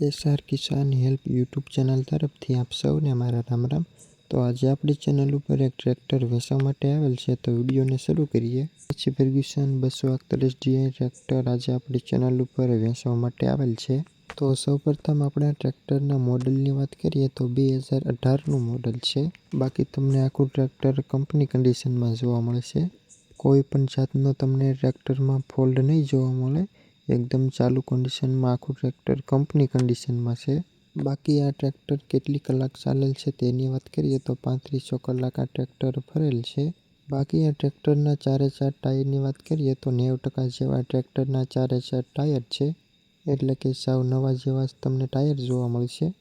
S R Kisan help YouTube channel તરફથી આપ સૌને મારા રામ રામ. તો આજે આપણી ચેનલ ઉપર એક ટ્રેક્ટર વેચવા માટે આવેલ છે, તો વિડીયોને શરૂ કરીએ. પછી ફર્ગ્યુસન બસો એકતાલીસ ડીઆઈ ટ્રેક્ટર આજે આપણી ચેનલ ઉપર વેચવા માટે આવેલ છે. તો સૌપ્રથમ આપણે ટ્રેક્ટરના મોડલની વાત કરીએ, તો બે હજાર અઢારનું મોડલ છે. બાકી તમને આખું ટ્રેક્ટર કંપની કન્ડિશનમાં જોવા મળશે. કોઈ પણ જાતનો તમને ટ્રેક્ટરમાં ફોલ્ડ નહીં જોવા મળે. એકદમ ચાલુ કન્ડિશનમાં આખું ટ્રેક્ટર કંપની કન્ડિશનમાં છે. બાકી આ ટ્રેક્ટર કેટલી કલાક ચાલેલ છે તેની વાત કરીએ તો પાંત્રીસો કલાક આ ટ્રેક્ટર ફરેલ છે. બાકી આ ટ્રેક્ટરના ચારે ચાર ટાયરની વાત કરીએ તો નેવું ટકા જેવા ટ્રેક્ટરના ચારે ચાર ટાયર છે. એટલે કે સાવ નવા જેવા જ તમને ટાયર જોવા મળશે.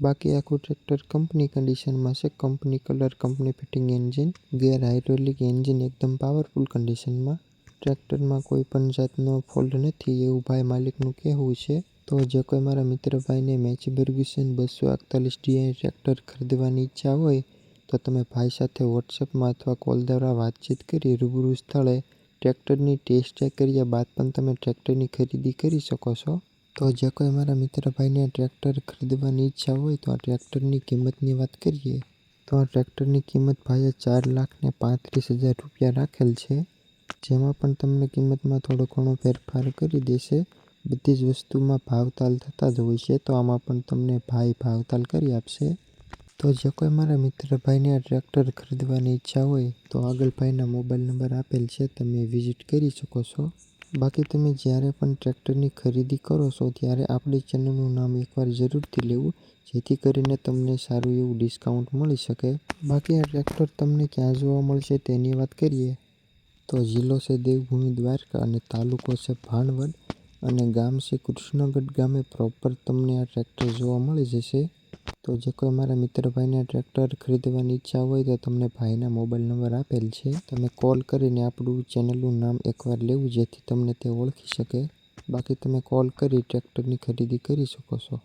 બાકી આખું ટ્રેક્ટર કંપની કન્ડિશનમાં છે. Company colour company fitting engine gear hydraulic engine એકદમ પાવરફુલ કન્ડિશનમાં ટ્રેક્ટરમાં કોઈ પણ જાતનો ફોલ્ટ નથી એવું ભાઈ માલિકનું કહેવું છે. તો જે કોઈ મારા મિત્ર ભાઈને મેચી બર્ગ્યુસન બસો એકતાલીસ ડીઆઈ ટ્રેક્ટર ખરીદવાની ઈચ્છા હોય, તો તમે ભાઈ સાથે વોટ્સએપમાં અથવા કોલ દ્વારા વાતચીત કરી રૂબરૂ સ્થળે ટ્રેક્ટરની ટેસ્ટ ચેક કર્યા બાદ પણ તમે ટ્રેક્ટરની ખરીદી કરી શકો છો. તો જે કોઈ મારા મિત્ર ભાઈને ટ્રેક્ટર ખરીદવાની ઈચ્છા હોય, તો આ ટ્રેક્ટરની કિંમતની વાત કરીએ. તો આ ટ્રેક્ટરની કિંમત ભાઈએ ચાર લાખને પાંત્રીસ હજાર રૂપિયા રાખેલ છે. જેમાં પણ તમને કિંમતમાં થોડો ઘણો ફેરફાર કરી દેશે. બધી જ વસ્તુમાં ભાવતાલ થતા જ હોય છે, તો આમાં પણ તમને ભાઈ ભાવતાલ કરી આપશે. તો જે કોઈ મારા મિત્ર ભાઈને આ ટ્રેક્ટર ખરીદવાની ઈચ્છા હોય, તો આગળ ભાઈના મોબાઈલ નંબર આપેલ છે, તમે વિઝિટ કરી શકો છો. બાકી તમે જ્યારે પણ ટ્રેક્ટરની ખરીદી કરો છો, ત્યારે આપણી ચેનલનું નામ એકવાર જરૂરથી લેવું, જેથી કરીને તમને સારું એવું ડિસ્કાઉન્ટ મળી શકે. બાકી આ ટ્રેક્ટર તમને ક્યાં જોવા મળશે તેની વાત કરીએ. તો જિલ્લો છે દેવભૂમિ દ્વારકા અને તાલુકો છે ભાણવડ અને ગામ છે કૃષ્ણગઢ ગામે પ્રોપર તમને આ ટ્રેક્ટર જોવા મળી જશે. તો જે કોઈ મારા મિત્ર ભાઈને ટ્રેક્ટર ખરીદવાની ઈચ્છા હોય તો તમને ભાઈના મોબાઈલ નંબર આપેલ છે. તમે કોલ કરીને આપણું ચેનલનું નામ એકવાર લેવું જેથી તમને તે ઓળખી શકે. બાકી તમે કોલ કરી ટ્રેક્ટરની ખરીદી કરી શકો છો.